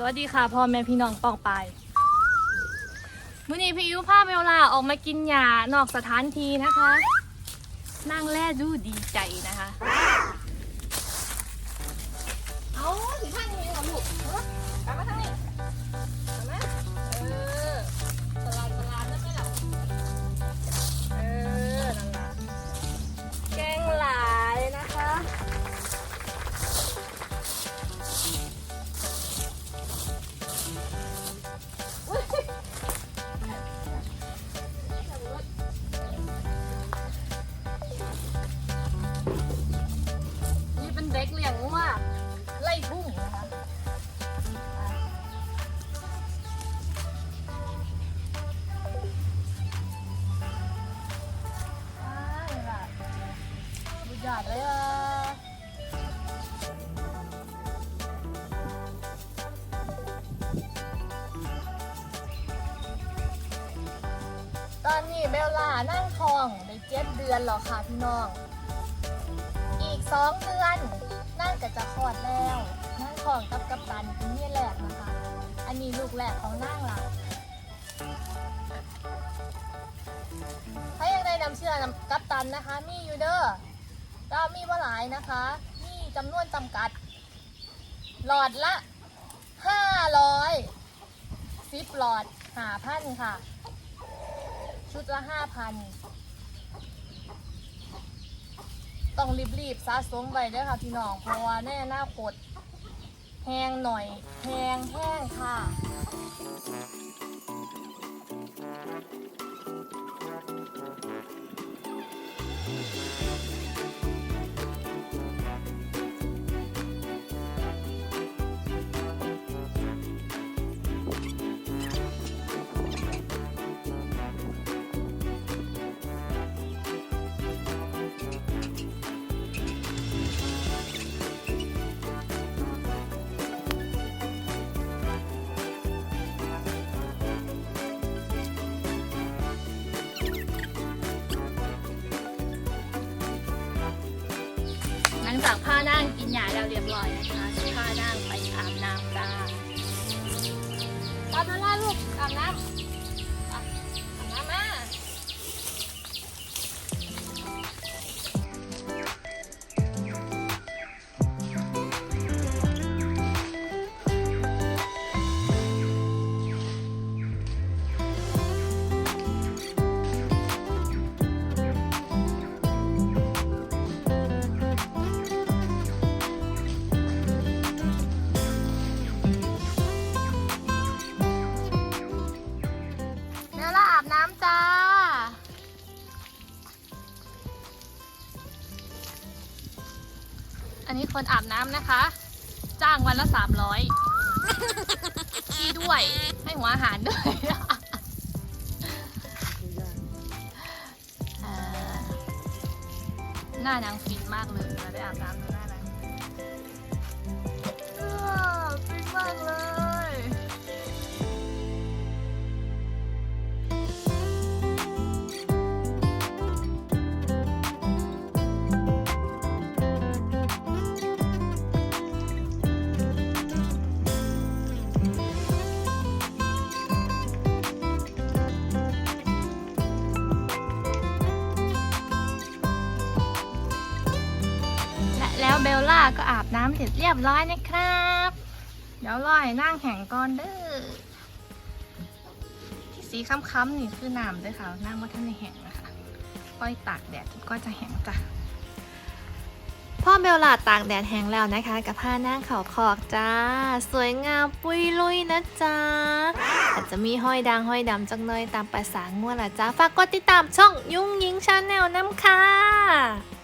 สวัสดีค่ะพ่อแม่พี่น้องปองไปมื้อนี้พี่อิวพาเมลลาออกมากินหญ้านอกสถานที่นะคะ นั่งแล่ดูดีใจนะคะ เลยอะตอนนี้เบลล่านั่งทองในเจ็ดเดือนแล้วค่ะพี่น้อง อีกสองเดือนนั่นก็จะคลอดแล้ว นั่งของกับกัปตันนี่แหลกนะคะ อันนี้ลูกแหลกของนั่งละถ้ายังได้นำเชื่อนำกัปตันนะคะ มีอยู่เด้อ ก็มีว่าหลายนะคะ มีจำนวนจำกัด หลอดละห้าร้อยสิบหลอดหาพันค่ะ ชุดละห้าพันต้องรีบๆสะสมไว้ด้อค่ะพี่น้องเพราะว่าแน่หน้าคตแห้งหน่อยแห้งแห้งค่ะ งจากผ้านั่งกินยาแล้วเรียบร้อยนะคะผ้านั่งไปอาบน้ำจ้าอาบน้ำละลูกอาบน้ำ อันนี้คนอาบน้ำนะคะ จ้างวันละสามร้อยที่ด้วยให้หัวอาหารด้วยอ่าหน้านางฟินมากเลยเราได้อาบน้ำดูหน้านาง เบลล่าก็อาบน้ำเสร็จเรียบร้อยนะครับ เดี๋ยวรอให้นั่งแข่งก่อนเด้อที่สีค้ำๆนี่คือน้ำด้วยค่ะนั่งว่าท่านในแห้งนะคะค่อยตากแดดก็จะแห้งจ้ะพ่อเบลล่าตากแดดแห้งแล้วนะคะ กับผ้านั่งเขาขอกจ้า สวยงามปุยลุยนะจ๊ะอาจจะมีห้อยดังห้อยดำจังหน่อยตามภาษาง่วล่ะจ้าฝากกดติดตามช่องยุ้งยิงชาแนลน้ำค่ะ